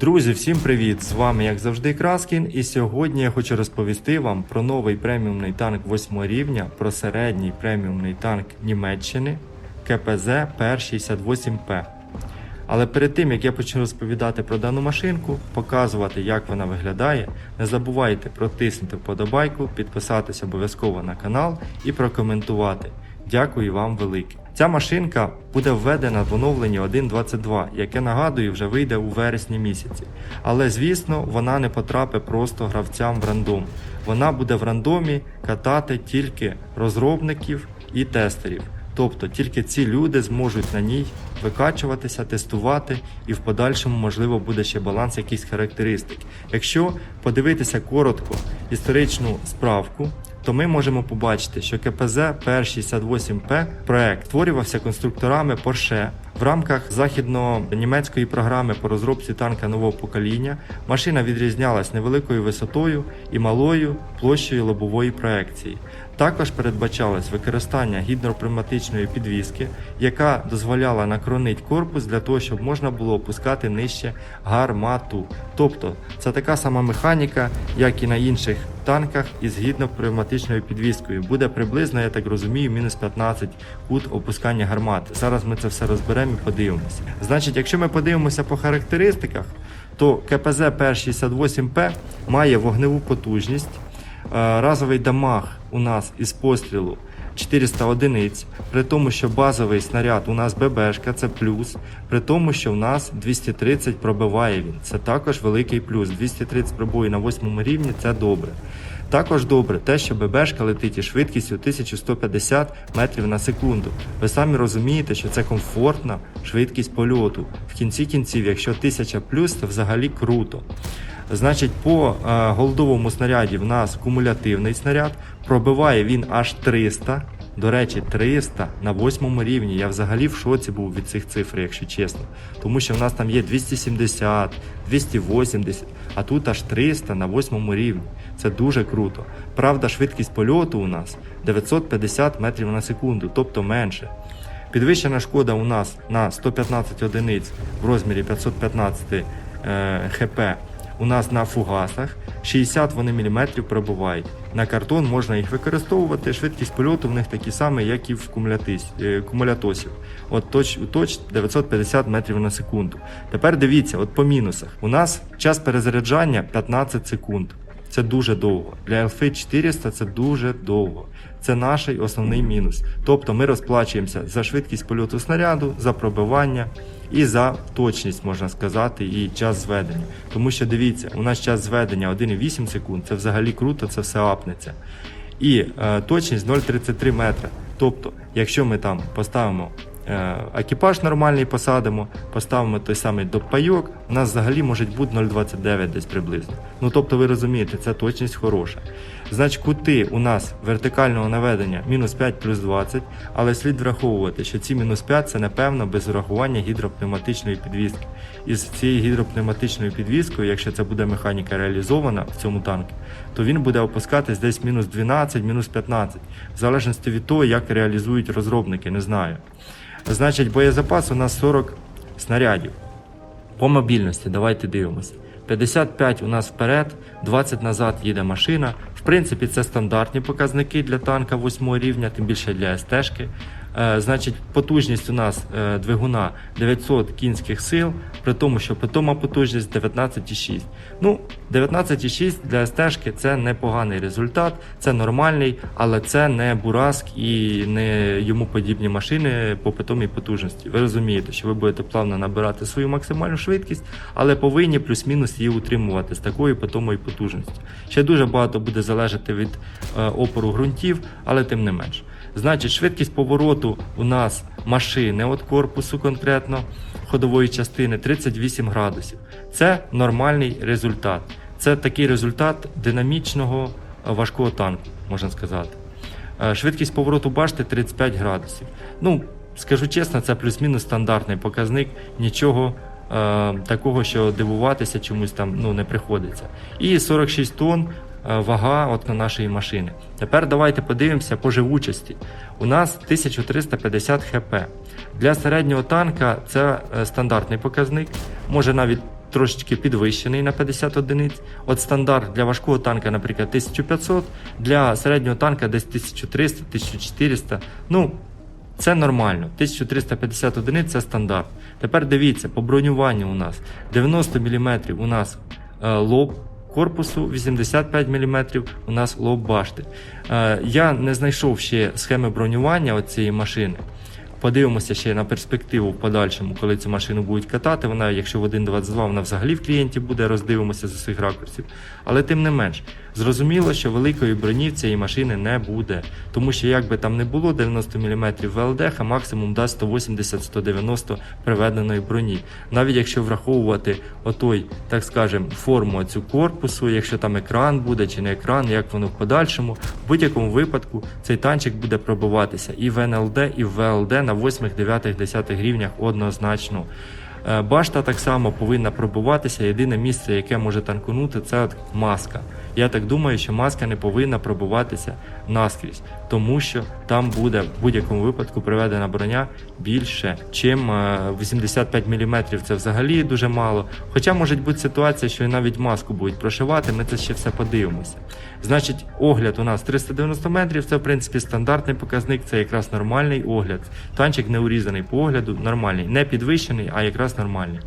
Друзі, всім привіт! З вами, як завжди, Краскін, і сьогодні я хочу розповісти вам про новий преміумний танк 8 рівня, про середній преміумний танк Німеччини КПЗ П-68П. Але перед тим як я почну розповідати про дану машинку, показувати, як вона виглядає, не забувайте протиснути вподобайку, підписатися обов'язково на канал і прокоментувати. Дякую вам велике. Ця машинка буде введена в оновлення 1.22, яке нагадую вже вийде у вересні місяці. Але звісно, вона не потрапить просто гравцям в рандом. Вона буде в рандомі катати тільки розробників і тестерів. Тобто тільки ці люди зможуть на ній викачуватися, тестувати, і в подальшому, можливо, буде ще баланс якихось характеристик. Якщо подивитися коротко історичну справку, то ми можемо побачити, що КПЗ П-68П проект створювався конструкторами Porsche в рамках західно-німецької програми по розробці танка нового покоління. Машина відрізнялась невеликою висотою і малою площею лобової проекції. Також передбачалось використання гідропневматичної підвіски, яка дозволяла накронити корпус для того, щоб можна було опускати нижче гармату. Тобто це така сама механіка, як і на інших танках і згідно пневматичною підвіскою. Буде приблизно, я так розумію, мінус 15 кут опускання гармати. Зараз ми це все розберемо і подивимося. Значить, якщо ми подивимося по характеристиках, то КПЗ П-68П має вогневу потужність. Е, Разовий дамаг у нас із пострілу 400 одиниць, при тому, що базовий снаряд у нас ББшка, це плюс, при тому, що в нас 230 пробиває він. Це також великий плюс. 230 пробоїв на 8 рівні це добре. Також добре те, що ББшка летить із швидкістю 1150 метрів на секунду. Ви самі розумієте, що це комфортна швидкість польоту. В кінці кінців, якщо 1000 плюс, це взагалі круто. Значить, по е, голдовому снаряді в нас кумулятивний снаряд. Пробиває він аж 300. До речі, 300 на восьмому рівні. Я взагалі в шоці був від цих цифр, якщо чесно. Тому що в нас там є 270, 280, а тут аж 300 на восьмому рівні. Це дуже круто. Правда, швидкість польоту у нас 950 метрів на секунду, тобто менше. Підвищена шкода у нас на 115 одиниць в розмірі 515 е, хп у нас на фугасах. 60 вони міліметрів пробувають. На картон можна їх використовувати. Швидкість польоту в них такі самі, як і в е, кумулятосів. От точ, точ 950 метрів на секунду. Тепер дивіться, от по мінусах. У нас час перезаряджання 15 секунд. Це дуже довго. Для LF 400 це дуже довго. Це наш основний мінус. Тобто ми розплачуємося за швидкість польоту снаряду, за пробивання і за точність, можна сказати, і час зведення. Тому що дивіться, у нас час зведення 1,8 секунд, це взагалі круто, це все апнеться. І е, точність 0,33 метра. Тобто, якщо ми там поставимо е, екіпаж нормальний, посадимо, поставимо той самий допайок, у нас взагалі може бути 0,29 десь приблизно. Ну тобто, ви розумієте, це точність хороша. Значить, кути у нас вертикального наведення мінус 5 плюс 20, але слід враховувати, що ці мінус 5 це напевно без урахування гідропневматичної підвіски. І з цією гідропневматичною підвіскою, якщо це буде механіка реалізована в цьому танку, то він буде опускатись десь мінус 12, мінус 15, в залежності від того, як реалізують розробники, не знаю. Значить, боєзапас у нас 40 снарядів. По мобільності давайте дивимося. 55 у нас вперед, 20 назад їде машина. В принципі, це стандартні показники для танка 8 рівня, тим більше для СТ-шки. Е, значить, потужність у нас е, двигуна 900 кінських сил, при тому, що питома потужність 19,6. Ну, 19,6 для СТ-шки це непоганий результат, це нормальний, але це не Бураск і не йому подібні машини по питомій потужності. Ви розумієте, що ви будете плавно набирати свою максимальну швидкість, але повинні плюс-мінус її утримувати з такою питомою потужністю. Ще дуже багато буде залежати від е, опору ґрунтів, але тим не менш. Значить, швидкість повороту у нас машини від корпусу конкретно ходової частини 38 градусів. Це нормальний результат. Це такий результат динамічного е, важкого танку, можна сказати. Е, Швидкість повороту башти 35 градусів. Ну, скажу чесно, це плюс-мінус стандартний показник, нічого е, такого, що дивуватися чомусь там ну, не приходиться. І 46 тонн вага от на нашої машини. Тепер давайте подивимося по живучості. У нас 1350 хп. Для середнього танка це е, стандартний показник, може навіть трошечки підвищений на 50 одиниць. От стандарт для важкого танка, наприклад, 1500, для середнього танка десь 1300-1400. Ну, це нормально. 1350 одиниць це стандарт. Тепер дивіться, по бронюванню у нас 90 мм у нас е, лоб корпусу, 85 мм у нас лоб башти. Е, я не знайшов ще схеми бронювання цієї машини. Подивимося ще на перспективу в подальшому, коли цю машину будуть катати. Вона, якщо в 1.22, вона взагалі в клієнті буде, роздивимося з усіх ракурсів. Але тим не менш, зрозуміло, що великої броні в цієї машини не буде. Тому що як би там не було 90 мм ВЛД, а максимум дасть 180-190 приведеної броні. Навіть якщо враховувати отой, так скажем, форму цю корпусу, якщо там екран буде чи не екран, як воно в подальшому, в будь-якому випадку цей танчик буде пробиватися і в НЛД, і в ВЛД на 8, 9, 10 рівнях однозначно. Е, Башта так само повинна пробуватися. Єдине місце, яке може танкунути, це маска. Я так думаю, що маска не повинна пробуватися наскрізь, тому що там буде в будь-якому випадку приведена броня більше, чим е, 85 мм. Це взагалі дуже мало. Хоча може бути ситуація, що і навіть маску будуть прошивати, ми це ще все подивимося. Значить, огляд у нас 390 метрів, це в принципі стандартний показник, це якраз нормальний огляд. Танчик не урізаний по огляду, нормальний, не підвищений, а якраз нормальний.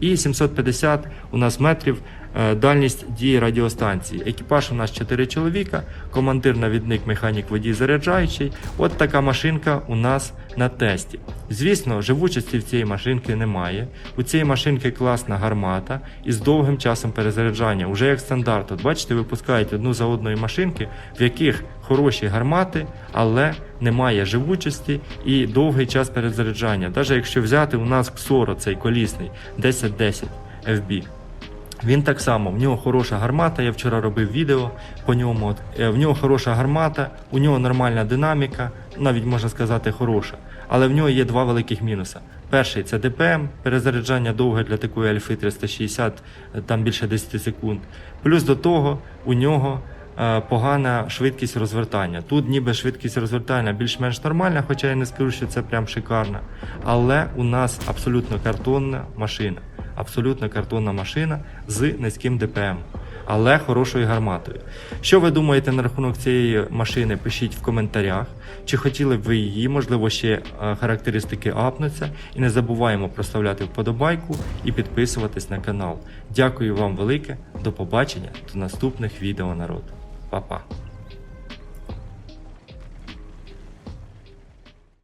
І 750 у нас метрів е, дальність дії радіостанції. Екіпаж у нас 4 чоловіка, командир, навідник, механік, водій, заряджаючий. От така машинка у нас на тесті. Звісно, живучості в цієї машинки немає. У цієї машинки класна гармата із довгим часом перезаряджання. Уже як стандарт. От бачите, випускають одну за одною машинки, в яких хороші гармати, але немає живучості і довгий час перезаряджання. Навіть якщо взяти у нас Ксоро, цей колісний 1010 FB. Він так само, в нього хороша гармата. Я вчора робив відео по ньому. Е, в нього хороша гармата, у нього нормальна динаміка, навіть можна сказати, хороша. Але в нього є два великих мінуси. Перший це ДПМ, перезаряджання довге для такої альфи 360, е, там більше 10 секунд. Плюс до того у нього е, погана швидкість розвертання. Тут ніби швидкість розвертання більш-менш нормальна, хоча я не скажу, що це прям шикарна. Але у нас абсолютно картонна машина. Абсолютно картонна машина з низьким ДПМ, але хорошою гарматою. Що ви думаєте на рахунок цієї машини? Пишіть в коментарях. Чи хотіли б ви її, можливо, ще е, характеристики апнуться. І не забуваємо проставляти вподобайку і підписуватись на канал. Дякую вам велике, до побачення, до наступних відео народ. Па-па.